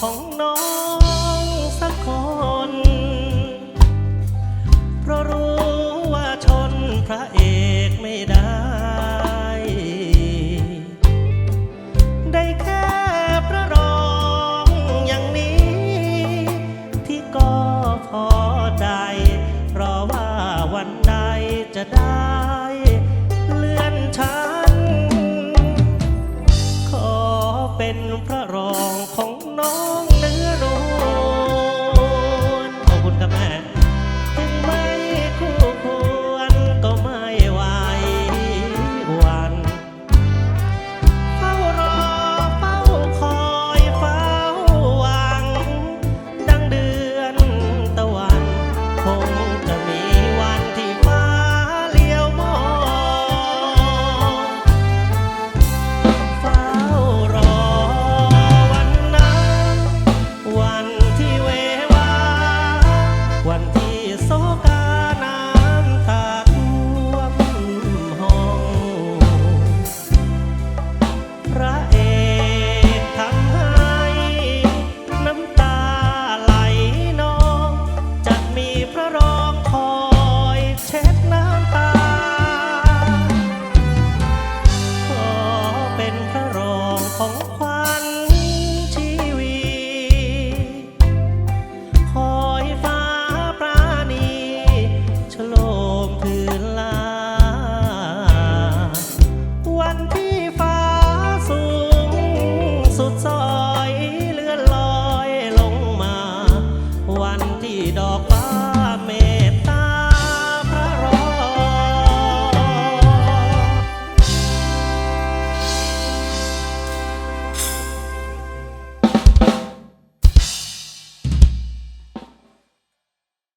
ของน้องสักคน เพราะรู้ว่าชนพระเอกไม่ได้ ได้แค่พระรองอย่างนี้ ที่ก็พอใจ เพราะว่าวันใดจะได้เลื่อนชันขอเป็นพระ โศกาน้ำตาท่วมห้อง พระเอกทำให้น้ำตาไหลนองจะมีพระรองคอยเช็ดน้ำตา ขอเป็นพระรองของ